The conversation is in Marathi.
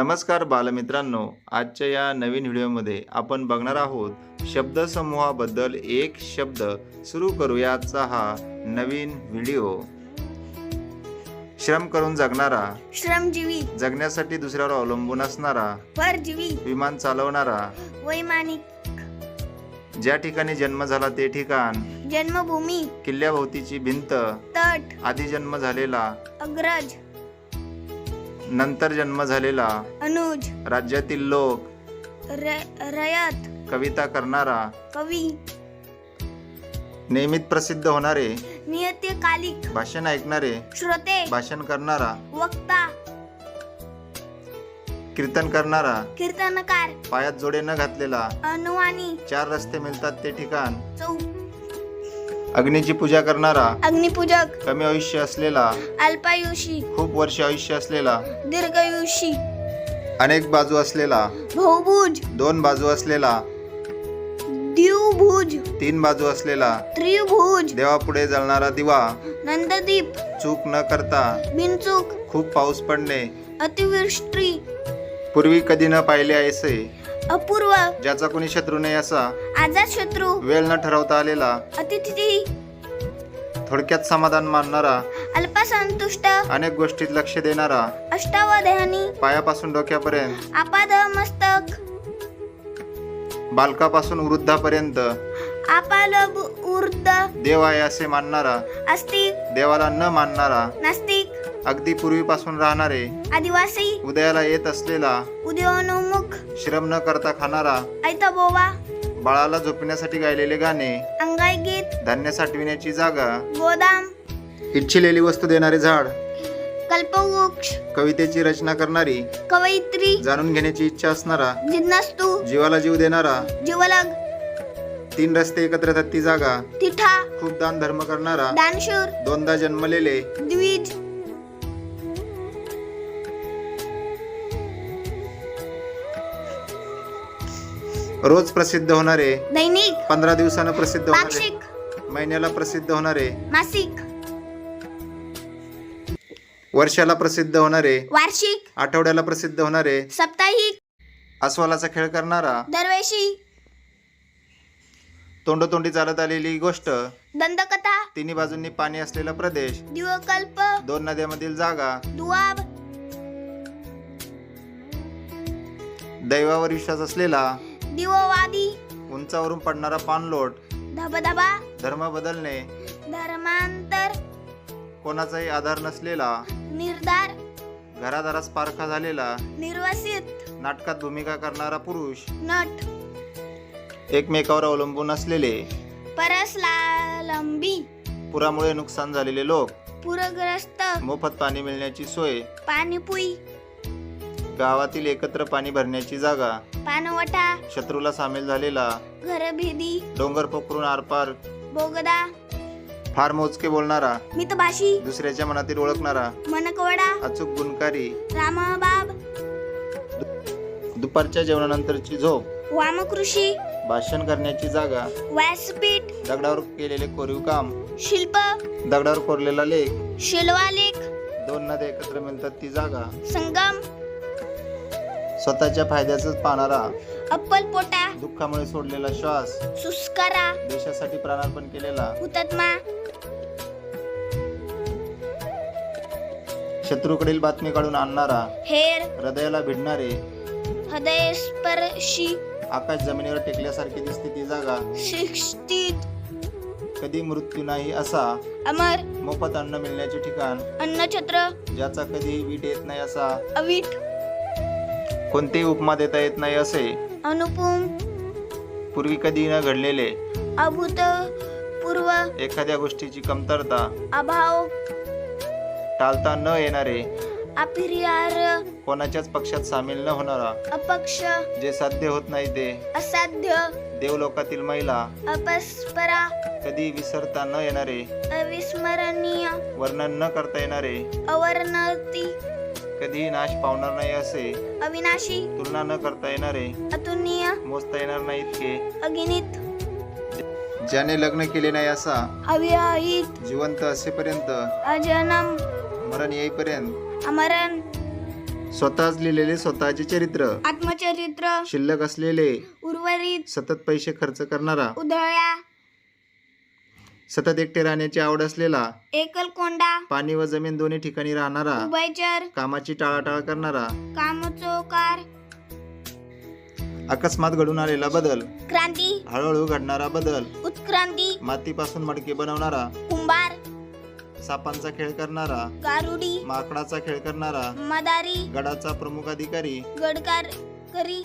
नमस्कार बालमित्रांनो आजच्या या नवीन व्हिडिओमध्ये आपण बघणार आहोत शब्दसमूहाबद्दल एक शब्द सुरू करूया आजचा हा नवीन व्हिडिओ. श्रम करून जगणारा श्रमजीवी जगण्यासाठी दुसऱ्यावर अवलंबून असणारा परजीवी विमान चालवणारा वैमानिक ज्या ठिकाणी जन्म झाला ते ठिकाण जन्मभूमी किल्ल्याभोवतीची भिंत तट आधी जन्म झालेला अग्रज नंतर जन्म झालेला अनुज. राज्यातील लोक. र- रयत. कविता करणारा. कवी. नेहमीत प्रसिद्ध होणारे. नियतकालिक भाषण ऐकणारे. श्रोते. भाषण करणारा. वक्ता. कीर्तन करणारा. कीर्तनकार. पायात जोडे न घातलेला. अनुवानी चार रस्ते मिळतात ते ठिकाण. चौ अग्नीची पूजा करणारा अग्निपूजक कमी आयुष्य असलेला अल्पायुषी खूप वर्ष आयुष्य असलेला दीर्घयुषी अनेक बाजू असलेला बहुभुज दोन बाजू असलेला द्विभुज तीन बाजू असलेला त्रिभुज देवापुढे जळणारा दिवा नंददीप चूक न करता बिनचूक खूप पाऊस पडणे अतिवृष्टी पूर्वी कधी न पाहिले ऐसे अपूर्व. ज्याचा कोणी शत्रू नाही असा आजाद शत्रू. वेळ न ठरवता आलेला. अतिथी. थोडक्यात समाधान मानणारा. अल्पसंतुष्ट. अनेक गोष्टीत लक्ष देणारा. अष्टावधानी. पायापासून डोक्यापर्यंत. आपाद मस्तक बालकापासून वृद्धापर्यंत. आपाल ऊर्ध देव आहे असे मानणारा. अस्तिक. देवाला न मानणारा. नास्तिक. अगदी पूर्वीपासून राहणारे. आदिवासी. उदयाला येत असलेला. उदयोन्मुख. श्रम न करता खाणारा ऐतबोवा बाळाला झोपण्यासाठी गायलेले गाणे अंगाई गीत. धान्य साठविण्याची जागा गोदाम. इच्छिलेली वस्तू देणारे झाड कल्पवृक्ष. कवितेची रचना करणारी कवयित्री. जाणून घेण्याची इच्छा असणारा जिज्ञास्तू जीवाला जीव देणारा जीवलग. तीन रस्ते एकत्र येतात ती जागा तिठा. खूप दान धर्म करणारा दानशूर. दोनदा जन्मलेले द्विज. रोज प्रसिद्ध होणारे. दैनिक. पंधरा दिवसानं प्रसिद्ध होणारे. पाक्षिक. महिन्याला प्रसिद्ध होणारे. मासिक. वर्षाला प्रसिद्ध होणारे. वार्षिक. आठवड्याला प्रसिद्ध होणारे. साप्ताहिक. अस्वलाचा खेळ करणारा. दरवेशी तोंडोतोंडी चालत आलेली गोष्ट. दंतकथा. तिन्ही बाजूंनी पाणी असलेला प्रदेश. दिवकल्प. दोन नद्यामधील जागा. दुआब. दैवावर विश्वास असलेला. दिववादी. उंचावरून पडणारा पाणलोट. धबधबा. धर्म बदलणे. धर्मांतर. कोणाचाही आधार नसलेला. निर्धार. घरादारास पारखा झालेला. निर्वसित. नाटकात भूमिका करणारा पुरुष. नट. एकमेकावर अवलंबून असलेले. परस्लालंबी. पुरामुळे नुकसान झालेले लोक. पूरग्रस्त. मोफत पाणी मिळण्याची सोय. पाणीपुई. गावातील एकत्र पाणी भरण्याची जागा पानवटा शत्रूला सामील झालेला घरभेदी डोंगर पोखरून आरपार बोगदा फार मोजके बोलणारा मितभाषी दुसऱ्याच्या मनातील ओळखणारा मनकवडा अचूक गुणकारी रामबाब दुपारच्या जेवणानंतरची झोप वामकृषी भाषण करण्याची जागा व्यासपीठ दगडावर केलेले कोरीव काम शिल्प दगडावर कोरलेला लेख शिलवालेख दोन नद्या एकत्र मिळतात ती जागा संगम स्वतःच्या फायद्याच पाहणारा. अप्पलपोटा दुःखामुळे सोडलेला श्वास. सुस्कारा. देशासाठी प्राणार्पण केलेला. हुतात्मा. शत्रूकडील बातमी काढून आणणारा. हेर. हृदयाला भिडणारे. हृदयस्पर्शी. आकाश जमिनीवर टेकल्यासारखी दिसते ती जागा. शिक्षित. कधी मृत्यू नाही असा. अमर. मोफत अन्न मिळण्याचे ठिकाण. अन्नछत्र. ज्याचा कधी वीट येत नाही असा. अवीट. कोणतेही उपमा देता येत नाही असे अनुपम. पूर्वी कधी न घडलेले अभूतपूर्व एखाद्या गोष्टीची कमतरता अभाव टाळता न येणारे अपिर्यार कोणाच्याच पक्षात सामील न होणारा अपक्ष जे साध्य होत नाही ते असाध्य देवलोकातील महिला अपस्परा कधी विसरता न येणारे अविस्मरणीय वर्णन न करता येणारे अवर्णती कधी नाश पावणार नाही असे अविनाशी. तुलना न करता येणारे अतुलनीय. मोजता येणार नाही इतके. अगिनित. ज्याने लग्न केले नाही असा अविवाहित. जिवंत असेपर्यंत अजनम. मरण येईपर्यंत अमरण. स्वतःच लिहिलेले स्वतःचे चरित्र आत्मचरित्र. शिल्लक असलेले उर्वरित. सतत पैसे खर्च करणारा उधळ्या. सतत एकटे राहण्याची आवड असलेला एकलकोंडा पाणी व जमीन दोन्ही ठिकाणी राहणारा उभयचर कामाची टाळाटाळ करणारा कामचोकार अकस्मात घडून आलेला बदल क्रांती हळूहळू घडणारा बदल उत्क्रांती मातीपासून मडके बनवणारा कुंभार सापांचा खेळ करणारा गारुडी माकडाचा खेळ करणारा मदारी गडाचा प्रमुख अधिकारी गडकार करी